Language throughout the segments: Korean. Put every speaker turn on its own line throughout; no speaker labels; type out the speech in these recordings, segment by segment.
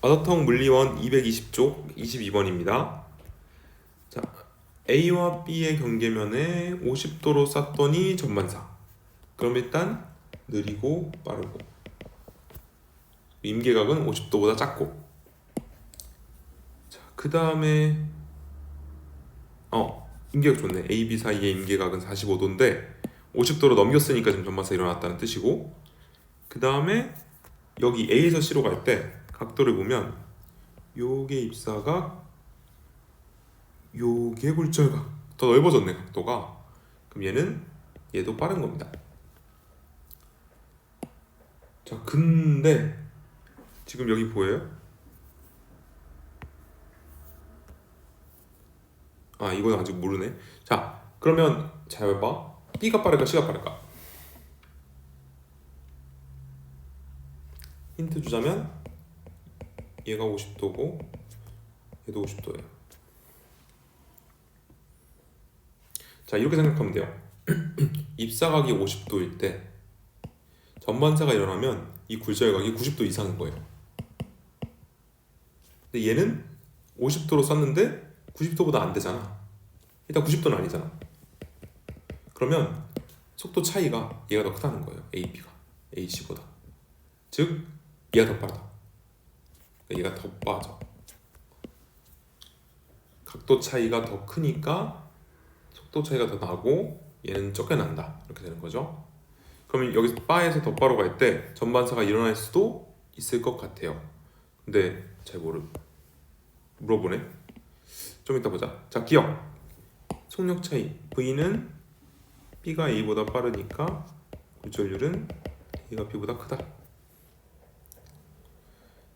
아더텅 물리원 220쪽 22번입니다. 자, A와 B의 경계면에 50도로 쐈더니 전반사. 그럼 일단 느리고 빠르고. 임계각은 50도보다 작고. 자, 그 다음에 어 임계각 좋네. A, B 사이의 임계각은 45도인데 50도로 넘겼으니까 지금 전반사 일어났다는 뜻이고. 그 다음에 여기 A에서 C로 갈때 각도를 보면 요게 입사각 요게 굴절각. 더 넓어졌네 각도가. 그럼 얘는 얘도 빠른 겁니다. 자 근데 지금 여기 보여요? 아 이건 아직 모르네. 자 그러면 잘 봐. B가 빠를까 C가 빠를까? 힌트 주자면 얘가 50도고 얘도 50도예요. 자 이렇게 생각하면 돼요. 입사각이 50도일 때 전반사가 일어나면 이 굴절각이 90도 이상인 거예요. 근데 얘는 50도로 쐈는데 90도보다 안 되잖아. 일단 90도는 아니잖아. 그러면 속도 차이가 얘가 더 크다는 거예요. AP가 AC보다. 즉 얘가 더 빠르다. 얘가 더 빠져. 각도 차이가 더 크니까 속도 차이가 더 나고 얘는 적게 난다. 이렇게 되는 거죠. 그러면 여기서 바에서 더 빠로 갈 때 전반사가 일어날 수도 있을 것 같아요. 근데 잘 모르 물어보네. 좀 이따 보자. 자 기억. 속력 차이. V는 B가 A보다 빠르니까 굴절률은 A가 B보다 크다.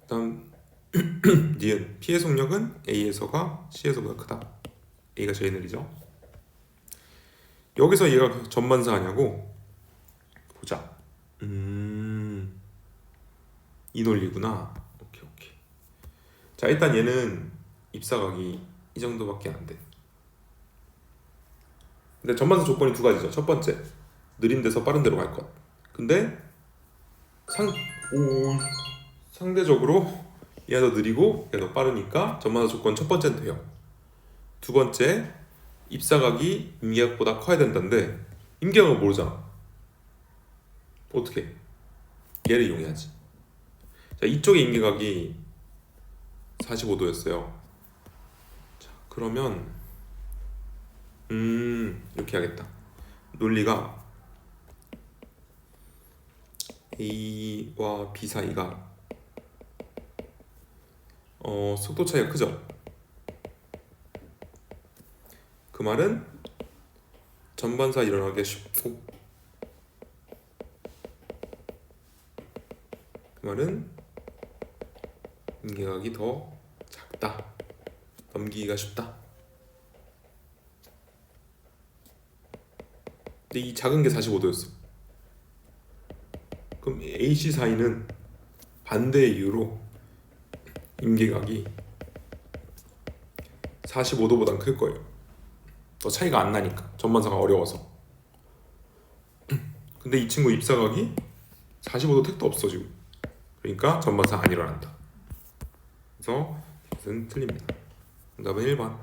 다음 니은 P의 속력은 A에서가 C에서보다 크다. A가 제일 느리죠. 여기서 얘가 전반사 아냐고 보자. 음, 이 논리구나. 오케이 오케이. 자 일단 얘는 입사각이 이 정도밖에 안 돼. 근데 전반사 조건이 두 가지죠. 첫 번째, 느린 데서 빠른 데로 갈 것. 근데 상 오, 상대적으로 얘가 더 느리고 얘가 더 빠르니까 전반사 조건 첫 번째는 돼요. 두 번째 입사각이 임계각보다 커야 된다는데 임계각은 모르잖아. 어떻게? 얘를 이용해야지. 자 이쪽의 임계각이 45도였어요. 자 그러면 음 이렇게 하겠다. 논리가 A와 B 사이가 어, 속도 차이가 크죠. 그 말은 전반사 일어나기 쉽고 그 말은 임계각이 더 작다. 넘기기가 쉽다. 근데 이 작은 게 45도였어. 그럼 AC 사이는 반대의 이유로 임계각이 45도보단 클 거예요. 더 차이가 안 나니까 전반사가 어려워서. 근데 이 친구 입사각이 45도 택도 없어 지금. 그러니까 전반사 안 일어난다. 그래서 이것은 틀립니다. 정답은 1번.